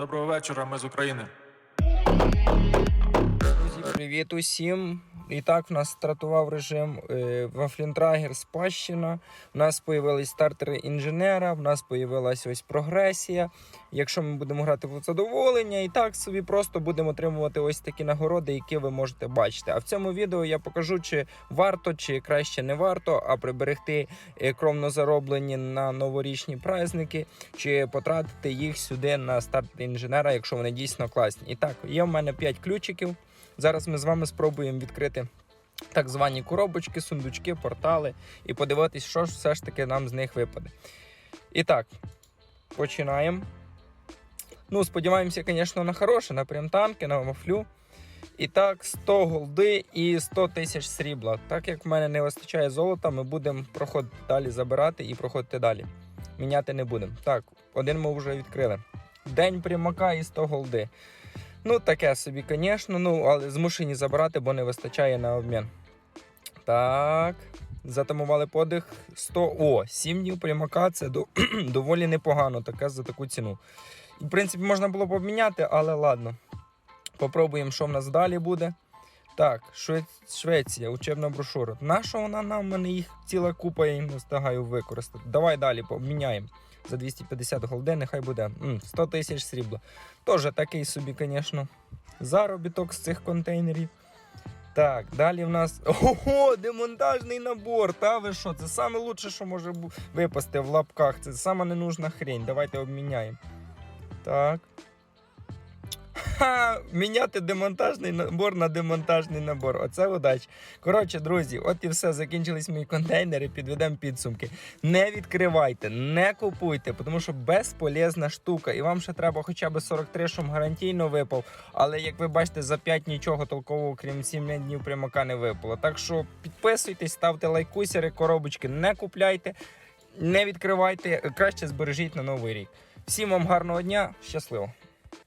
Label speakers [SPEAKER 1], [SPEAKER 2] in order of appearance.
[SPEAKER 1] Доброго вечора, ми з України.
[SPEAKER 2] Привіт усім. І так, в нас стартував режим е, Вафлінтрагер Спадщина. У нас появились стартери інженера, в нас появилась ось прогресія. Якщо ми будемо грати в задоволення, і так собі просто будемо отримувати ось такі нагороди, які ви можете бачити. А в цьому відео я покажу, чи варто, чи краще не варто, а приберегти е, кровно зароблені на новорічні праздники, чи потратити їх сюди на старт інженера, якщо вони дійсно класні. І так, є в мене 5 ключиків. Зараз ми з вами спробуємо відкрити так звані коробочки, сундучки, портали і подивитись, що ж все ж таки нам з них випаде. І так, починаємо. Ну, сподіваємося, звісно, на хороше, на прям-танки, на мафлю. І так, 100 голди і 100 тисяч срібла. Так як в мене не вистачає золота, ми будемо проходити далі забирати і проходити далі. Міняти не будемо. Так, один ми вже відкрили. День примака і 100 голди. Ну, таке собі, звісно, ну, але змушені забрати, бо не вистачає на обмін. Так. Затамували подих 100. О, 7 днів прямака це до, доволі непогано таке за таку ціну. І, в принципі, можна було б обміняти, але ладно. Попробуємо, що в нас далі буде. Так, Швеція, учебна брошура. Наша вона нам? У мене їх ціла купа, я їх не встигаю використати. Давай далі обміняємо. За 250 голди, нехай буде. М, 100 тисяч срібла. Тоже такий собі, звісно, заробіток з цих контейнерів. Так, далі в нас. Ого, демонтажний набор! Та ви що? Це саме лучше, що може випасти в лапках. Це сама ненужна хрень. Давайте обміняємо. Так. Міняти демонтажний набор на демонтажний набор. Оце удача. Коротше, друзі, от і все. Закінчились мої контейнери, підведемо підсумки. Не відкривайте, не купуйте, тому що безполезна штука. І вам ще треба хоча б 43, щоб гарантійно випав. Але як ви бачите, за 5 нічого толкового, крім 7 днів примака не випало. Так що підписуйтесь, ставте лайкусери, коробочки, не купляйте, не відкривайте, краще збережіть на новий рік. Всім вам гарного дня, щасливо!